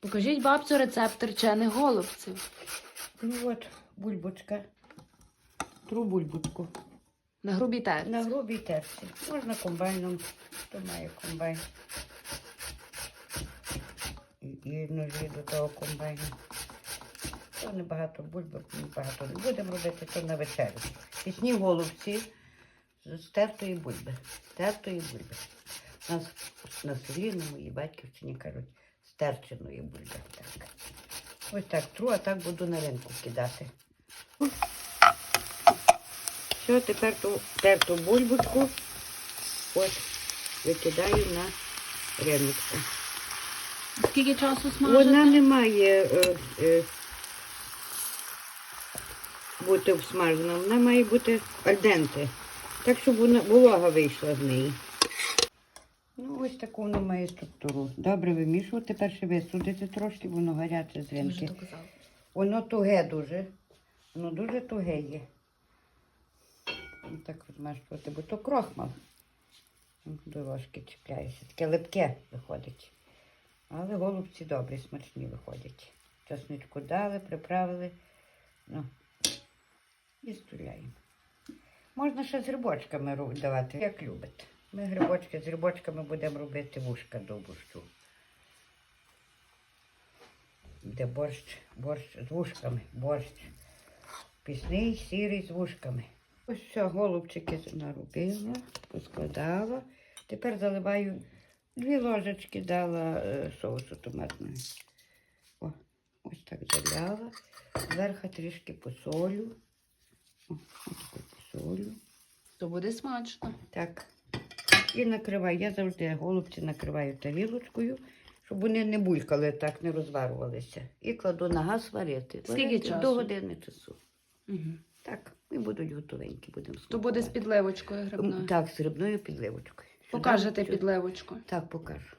Покажіть бабцю рецепт терчених голубців. Ну от, бульбочка. Тру бульбочку. На грубій терці. На грубій терці. Можна комбайном, хто має комбайн. І, і ножі до того комбайну. То небагато бульби, багато не будемо робити, то на вечерю. Пісні голубці з тертої бульби. Тертої бульби. У нас на селі, на моїй батьківщині кажуть, з терченої бульби. Так. Ось так тру, а так буду на ринку кидати. Все, тепер ту терту бульбочку от викидаю на риночку. Скільки часу смажити? Вона не має е, е, бути обсмажена, вона має бути альденте. Так, щоб вона волога вийшла з неї. Ну, ось таку вона має структуру. Добре вимішувати, тепер ще висудити трошки, воно гаряче з ринки. Воно туге дуже. Воно дуже туге є. Ну, Так розмашувати, бо то крохмал. До ложки чіпляється. Таке липке виходить. Але голубці добрі, смачні виходять. Часничку дали, приправили. Ну, і стуляємо. Можна ще з грибочками давати, як любите. Ми грибочки з грибочками будемо робити вушка до борщу. Де борщ, борщ з вушками, борщ. Пісний, сірий з вушками. Ось все, голубчики наробила, поскладала. Тепер заливаю дві ложечки дала е, соусу томатного. О, ось так заляла. Зверху трішки посолю. О, ось посолю. То буде смачно. Так. І накриваю. Я завжди голубці накриваю тарілочкою, щоб вони не булькали, так не розварювалися. І кладу на газ варити. Скільки Варити часу? До години часу. Угу. Так, і будуть готовенькі. Будемо То буде з підлевочкою підливочкою грибною. Так, з грибною підливочкою. Покажете підлевочку. підливочку. Так, покажу.